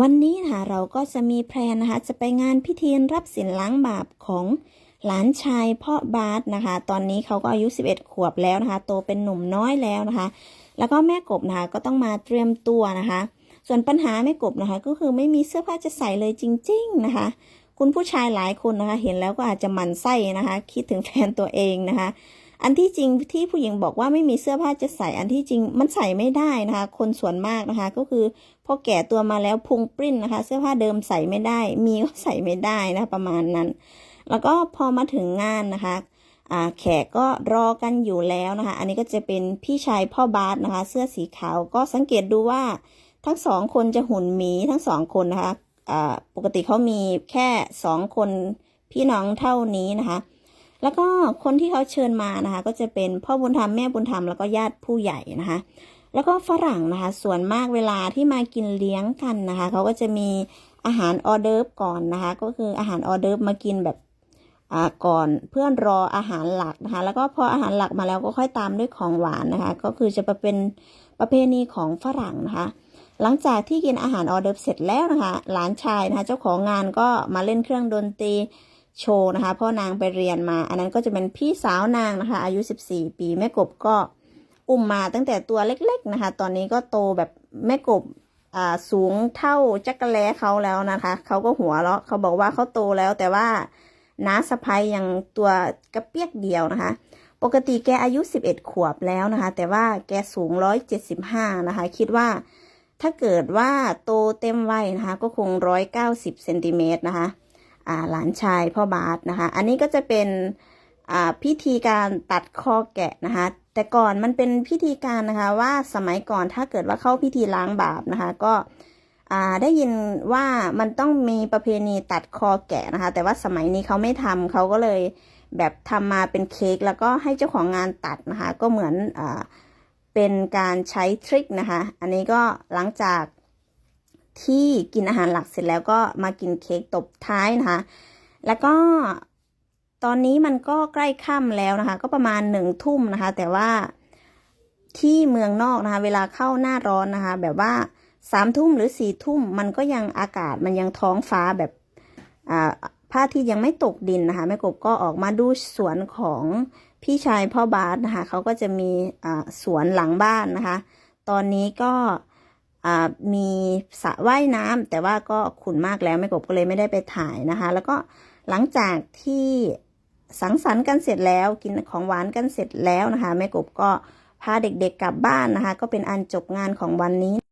วันนี้นะคะเราก็จะมีแพลนนะคะ จะไปงานพิธีรับสินล้างบาปของหลานชายพ่อบาสนะคะ ตอนนี้เขาก็อายุ 11 ขวบแล้วนะคะ โตเป็นหนุ่มน้อยแล้วนะคะ แล้วก็แม่กบนะคะก็ต้องมาเตรียมตัวนะคะ ส่วนปัญหาแม่กบนะคะ ก็คือไม่มีเสื้อผ้าจะใส่เลยจริง ๆนะคะ คุณผู้ชายหลายคนนะคะ เห็นแล้วก็อาจจะหมั่นไส้นะคะ คิดถึงแฟนตัวเองนะคะ อันที่จริงที่ผู้หญิงบอกว่าไม่มีเสื้อผ้าจะใส่อันที่จริงมันใส่ไม่ได้นะคะ คนส่วนมากนะคะ ก็คือพอแก่ตัวมาแล้วพุงปริ้นนะคะ เสื้อผ้าเดิมใส่ไม่ได้ มีก็ใส่ไม่ได้นะะประมาณนั้น แล้วก็พอมาถึงงานนะคะแขกก็รอกันอยู่แล้วนะคะ อันนี้ก็จะเป็นพี่ชายพ่อบาสนะคะ เสื้อสีขาวก็สังเกตดูว่าทั้งสองคนจะหุ่นหมีทั้งสองคนนะคะปกติเขามีแค่สองคนพี่น้องเท่านี้นะคะ แล้วก็คนที่เขาเชิญมานะคะ ก็จะเป็นพ่อบุญธรรมแม่บุญธรรมแล้วก็ญาติผู้ใหญ่นะคะ แล้วก็ฝรั่งนะคะ ส่วนมากเวลาที่มากินเลี้ยงกันนะคะ เขาก็จะมีอาหารออเดิร์ฟก่อนนะคะ ก็คืออาหารออเดิร์ฟมากินแบบอ่าก่อนเพื่อนรออาหารหลักนะคะ แล้วก็พออาหารหลักมาแล้วก็ค่อยตามด้วยของหวานนะคะ ก็คือจะเป็นประเพณีของฝรั่งนะคะ หลังจากที่กินอาหารออเดิร์ฟเสร็จแล้วนะคะ หลานชายนะคะ เจ้าของงานก็มาเล่นเครื่องดนตรี โชว์นะคะ พ่อนางไปเรียนมา อันนั้นก็จะเป็นพี่สาวนางนะคะ อายุ 14 ปีแม่กบก็อุ้มมาตั้งแต่ตัวเล็กๆนะคะ ตอนนี้ก็โตแบบแม่กบอ่าสูงเท่าจักรแล้เขาแล้วนะคะเขาก็หัวเราะเขาบอกว่าเขาโตแล้วแต่ว่าน้าสะพ้ยยังตัวกระเปียกเดียวนะคะ ปกติแกอายุ 11 ขวบแล้วนะคะ แต่ว่าแกสูง 175 นะคะ คิดว่าถ้าเกิดว่าโตเต็มวัยนะคะ ก็คง 190เซนติเมตรนะคะ หลานชายพ่อบาสนะคะ อันนี้ก็จะเป็นพิธีการตัดคอแกะนะคะ แต่ก่อนมันเป็นพิธีการนะคะว่าสมัยก่อนถ้าเกิดว่าเข้าพิธีล้างบาปนะคะ ก็ได้ยินว่ามันต้องมีประเพณีตัดคอแกะนะคะ แต่ว่าสมัยนี้เขาไม่ทำเขาก็เลยแบบทำมาเป็นเค้กแล้วก็ให้เจ้าของงานตัดนะคะ ก็เหมือนอเป็นการใช้ทริคนะคะ อันนี้ก็หลังจาก ที่กินอาหารหลักเสร็จแล้วก็มากินเค้กตบท้ายนะคะ แล้วก็ตอนนี้มันก็ใกล้ค่ำแล้วนะคะ ก็ประมาณหนึ่งทุ่มนะคะ แต่ว่าที่เมืองนอกนะคะ เวลาเข้าหน้าร้อนนะคะ แบบว่าสามทุ่มหรือสี่ทุ่มมันก็ยังอากาศมันยังท้องฟ้าแบบอ่าพระอาที่ยังไม่ตกดินนะคะแม่กบก็ออกมาดูสวนของพี่ชายพ่อบาสนะคะเขาก็จะมีสวนหลังบ้านนะคะ ตอนนี้ก็ มีสระว่ายน้ำแต่ว่าก็ขุ่นมากแล้วแม่กบก็เลยไม่ได้ไปถ่ายนะคะ แล้วก็หลังจากที่สังสรรค์กันเสร็จแล้วกินของหวานกันเสร็จแล้วนะคะแม่กบก็พาเด็กๆกลับบ้านนะคะ ก็เป็นอันจบงานของวันนี้